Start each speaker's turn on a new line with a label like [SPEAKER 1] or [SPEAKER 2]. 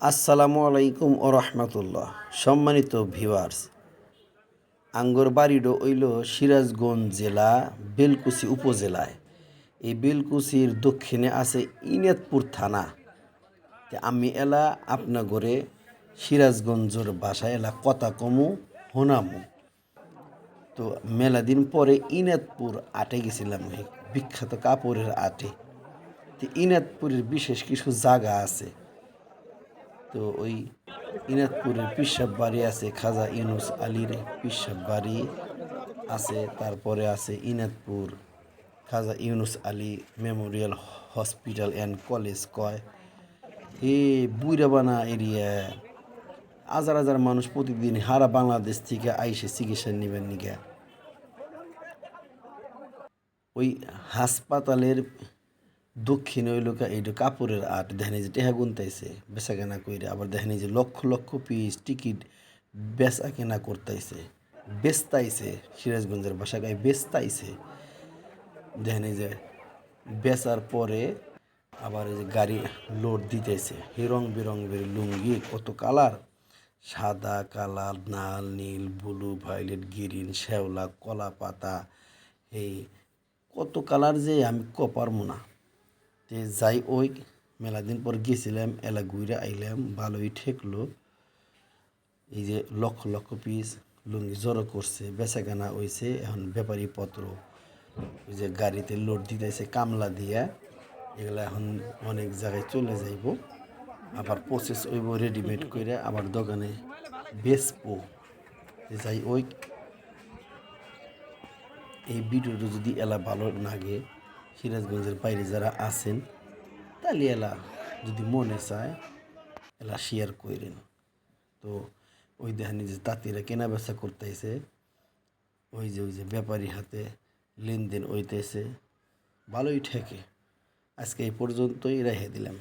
[SPEAKER 1] আসসালামু আলাইকুম ও রহমতুল্লাহ। সম্মানিত ভিউয়ার্স আঙ্গর বাড়িটা হইল সিরাজগঞ্জ জেলা, বেলকুচি উপজেলায়। এই বেলকুচির দক্ষিণে আছে ইনাতপুর থানা। আমি এলা আপনাগরে সিরাজগঞ্জের বাসায় এলা কথা কমু, হোনামু। তো মেলা দিন পরে ইনাতপুর আটে গেছিলাম বিখ্যাত কাপড়ের আটে। তো ইনাতপুরের বিশেষ কিছু জায়গা আছে। তো ওই ইনাতপুরের পিসাব বাড়ি আছে, খাজা ইউনুস আলীর পিসাব বাড়ি আছে, তারপরে আছে Inatpur Khaja Yunus Ali memorial hospital and college কয়। এ বুইরাবানা এরিয়া। হাজার হাজার মানুষ প্রতিদিন হারা বাংলাদেশ থেকে আইসে চিকিৎসা নেবেন নিকে ওই হাসপাতালের দক্ষিণে ওই লোক, এইটা কাপড়ের আট। দেখেন যে টেহা গুনতাইছে বেচা কেনা কইরে। আবার দেখেন যে লক্ষ লক্ষ পিস টিকিট বেচা কেনা করতাইছে। বেচতাইছে, সিরাজগঞ্জের বাসা গায়ে বেচতাইছে। দেখেন যে বেচার পরে আবার এই যে গাড়ি লোড দিতেছে। হে রং বেরঙের লুঙ্গি কত কালার? সাদা কালার নাল নীল, ব্লু, ভায়োলেট, গ্রিন, শ্যাওলা কলা পাতা এই কত কালার যে আমি কপারমো না। তে যাই ওই মেলা দিন পর গেছিলাম এলা ঘুরে আইলাম, ভালোই ঠেকলো। এই যে লক্ষ লক্ষ পিস লুঙ্গি জড়ো করছে বেচা কেনা হয়েছে এখন ব্যাপারী পত্র ওই যে গাড়িতে লোড দিতেছে কামলা দিয়া, এগুলা এখন অনেক জায়গায় চলে যাইব। আবার প্রসেস হইব রেডিমেড করে আবার দোকানে বেচবো। যাই ওই এই ভিডিওটা যদি এলা ভালো লাগে সিরাজগঞ্জের বাইরে যারা আছেন, তাহলে এলা যদি মনে চায়, এলা শেয়ার করেন তো ওই দেখেন যে তাঁতিরা কেনা বেচা করতেছে, ওই যে ওই যে ব্যাপারী হাতে লেনদেন হইতেছে, ভালোই ঠেকে। আজকে এই পর্যন্তই রেখে দিলাম।